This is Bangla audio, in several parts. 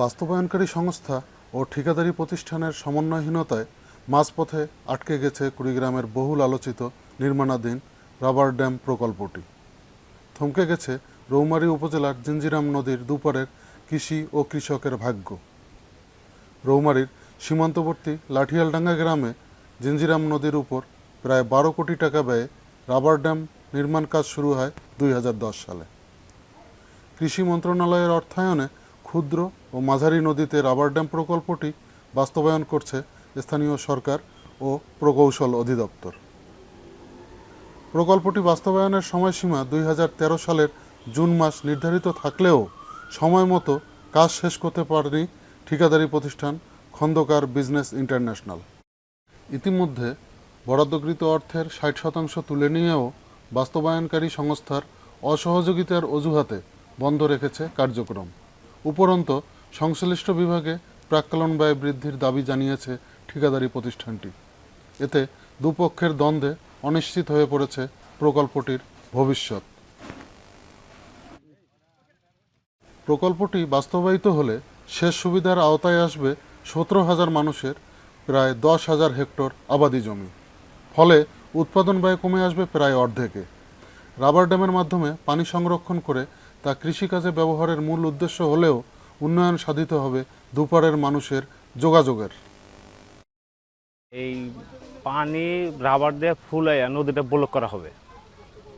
বাস্তবায়নকারী সংস্থা ও ঠিকাদারি প্রতিষ্ঠানের সমন্বয়হীনতায় মাঝপথে আটকে গেছে কুড়িগ্রামের বহুল আলোচিত নির্মাণাধীন রাবার ড্যাম প্রকল্পটি। থমকে গেছে রৌমারী উপজেলার জিঞ্জিরাম নদীর দুপারের কৃষি ও কৃষকের ভাগ্য। রৌমারীর সীমান্তবর্তী লাঠিয়ালডাঙ্গা গ্রামে জিঞ্জিরাম নদীর উপর প্রায় বারো কোটি টাকা ব্যয়ে রাবার ড্যাম নির্মাণ কাজ শুরু হয় দুই হাজার দশ সালে। কৃষি মন্ত্রণালয়ের অর্থায়নে ক্ষুদ্র ও মাঝারি নদীতে রাবার ড্যাম প্রকল্পটি বাস্তবায়ন করছে স্থানীয় সরকার ও প্রকৌশল অধিদপ্তর। প্রকল্পটি বাস্তবায়নের সময়সীমা দুই হাজার তেরো সালের জুন মাস নির্ধারিত থাকলেও সময় মতো কাজ শেষ করতে পারেনি ঠিকাদারি প্রতিষ্ঠান খন্দকার বিজনেস ইন্টারন্যাশনাল। ইতিমধ্যে বরাদ্দকৃত অর্থের ষাট শতাংশ তুলে নিয়েও বাস্তবায়নকারী সংস্থার অসহযোগিতার অজুহাতে বন্ধ রেখেছে কার্যক্রম। উপরন্ত সংশ্লিষ্ট বিভাগে প্রাক্কলন ব্যয় বৃদ্ধির দাবি জানিয়েছে ঠিকাদারি প্রতিষ্ঠানটি। এতে দুপক্ষের দ্বন্দ্বে অনিশ্চিত হয়ে পড়েছে প্রকল্পটির ভবিষ্যৎ। প্রকল্পটি বাস্তবায়িত হলে শেষ সুবিধার আওতায় আসবে সতেরো হাজার মানুষের, প্রায় দশ হাজার হেক্টর আবাদি জমি। ফলে উৎপাদন ব্যয় কমে আসবে প্রায় অর্ধেকে। রাবার ড্যামের মাধ্যমে পানি সংরক্ষণ করে তা কৃষিকাজে ব্যবহারের মূল উদ্দেশ্য হলেও উন্নয়ন সাধিত হবে দুপারের মানুষের যোগাযোগের। এই পানি রাবার দিয়ে ফুলাইয়া নদীটা ব্লক করা হবে।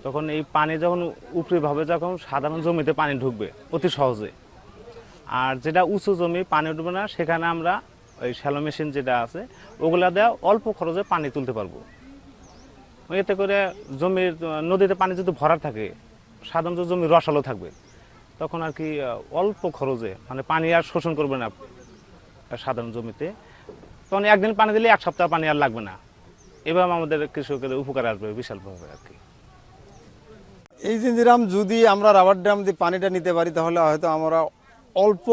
তখন এই পানি যখন উপরিভাবে যখন সাধারণ জমিতে পানি ঢুকবে, অতি সহজে। আর যেটা উঁচু জমি পানি উঠবে না, সেখানে আমরা ওই শ্যালো মেশিন যেটা আছে, ওগুলা দেওয়া অল্প খরচে পানি তুলতে পারব। এতে করে জমির, নদীতে পানি যদি ভরা থাকে সাধারণত জমি রসালো থাকবে। তখন আর কি অল্প খরচে মানে পানি আর শোষণ করবে না সাধারণ জমিতে। তখন একদিন পানি দিলে এক সপ্তাহ পানি আর লাগবে না। এভাবে আমাদের কৃষকের উপকার আসবে বিশালভাবে আর কি। এই জিঞ্জিরাম যদি আমরা রাবার ড্যাম দিয়ে পানিটা নিতে পারি, তাহলে হয়তো আমরা অল্প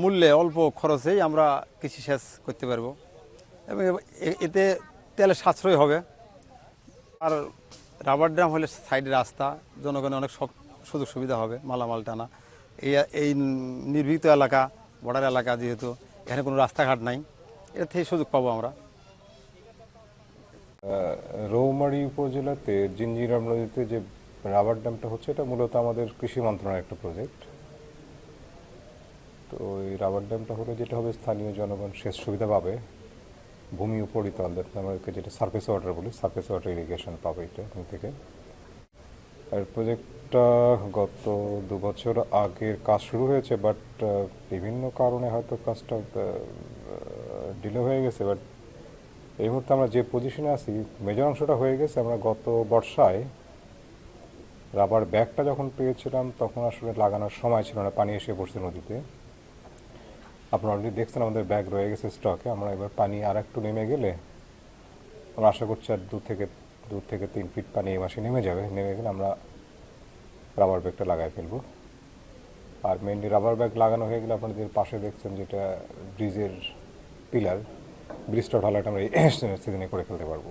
মূল্যে, অল্প খরচেই আমরা কৃষি সেচ করতে পারব। এবং এতে তেলের সাশ্রয় হবে। আর রাবার ড্যাম হলে সাইডে রাস্তা, জনগণের অনেক সুযোগ সুবিধা হবে, মালামাল টানা। এই এই নির্ভীত এলাকা, বর্ডার এলাকা যেহেতু, এখানে কোনো রাস্তাঘাট নাই, এর থেকে সুযোগ পাবো আমরা। রৌমারী উপজেলাতে জিঞ্জিরাম নদীতে যে রাবার ড্যামটা হচ্ছে, এটা মূলত আমাদের কৃষি মন্ত্রণালয়ের একটা প্রজেক্ট তো এই রাবার ড্যামটা হলে যেটা হবে, স্থানীয় জনগণ সেচ সুবিধা পাবে। ভূমি উপরিতল যাতে আমাদেরকে যেটা সার্ফেস ওয়াটার বলি সার্ফেস ওয়াটার ইরিগেশন পাবে এটা এখান থেকে। আর প্রজেক্টটা গত দু বছর আগের কাজ শুরু হয়েছে বাট বিভিন্ন কারণে হয়তো কাজটা ডিলে হয়ে গেছে বাট এই মুহূর্তে আমরা যে পজিশনে আছি মেজর অংশটা হয়ে গেছে। আমরা গত বর্ষায় রাবার ব্যাগটা যখন পেয়েছিলাম, তখন আসলে লাগানোর সময় ছিল না, পানি এসে পড়ছে নদীতে। আপনারা অলরেডি দেখছেন আমাদের ব্যাগ রয়ে গেছে স্টকে আমরা এবার পানি আর একটু নেমে গেলে আমরা আশা করছি আর দু থেকে দু থেকে তিন ফিট পানি এই মাসে নেমে যাবে। নেমে গেলে আমরা রাবার ব্যাগটা লাগাই ফেলব। আর মেনলি রাবার ব্যাগ লাগানো হয়ে গেলে আপনাদের পাশে দেখছেন যেটা ব্রিজের পিলার ব্রিজটা ঢালাটা আমরা এই সিজনে করে ফেলতে পারব।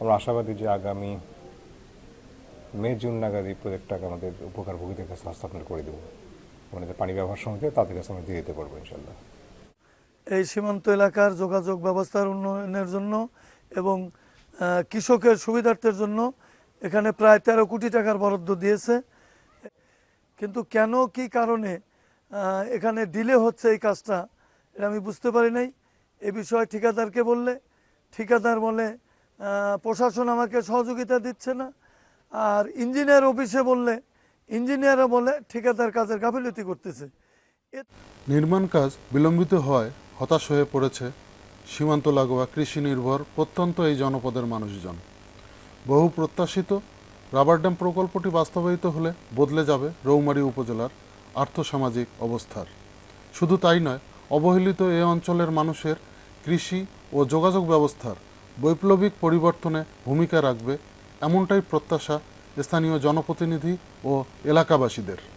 আমরা আশাবাদী যে আগামী মে, জুন নাগাদ এই প্রজেক্টটাকে আমাদের উপকারভোগীদের কাছে হস্তান্তর করে দেবো। আমাদের পানি ব্যবহার সমিতি তাদের কাছে আমরা দিয়ে দিতে পারব ইনশাল্লাহ এই সীমান্ত এলাকার যোগাযোগ ব্যবস্থার উন্নয়নের জন্য এবং কৃষকের সুবিধার্থের জন্য এখানে প্রায় তেরো কোটি টাকার বরাদ্দ দিয়েছে। কিন্তু কেন, কি কারণে এখানে ডিলে হচ্ছে এই কাজটা, এটা আমি বুঝতে পারি নাই। এ বিষয়ে ঠিকাদারকে বললে, ঠিকাদার বলে প্রশাসন আমাকে সহযোগিতা দিচ্ছে না। আর ইঞ্জিনিয়ার অফিসে বললে ইঞ্জিনিয়াররা বলে, ঠিকাদার কাজের গাফিলতি করতেছে। নির্মাণ কাজ বিলম্বিত হওয়ায় হতাশ হয়ে পড়েছে সীমান্ত লাগোয়া কৃষি নির্ভর প্রত্যন্ত এই জনপদের মানুষজন। বহু প্রত্যাশিত রাবার ড্যাম প্রকল্পটি বাস্তবায়িত হলে বদলে যাবে রৌমারী উপজেলার আর্থসামাজিক অবস্থার। শুধু তাই নয়, অবহেলিত এ অঞ্চলের মানুষের কৃষি ও যোগাযোগ ব্যবস্থার বৈপ্লবিক পরিবর্তনে ভূমিকা রাখবে এমনটাই প্রত্যাশা স্থানীয় জনপ্রতিনিধি ও এলাকাবাসীদের।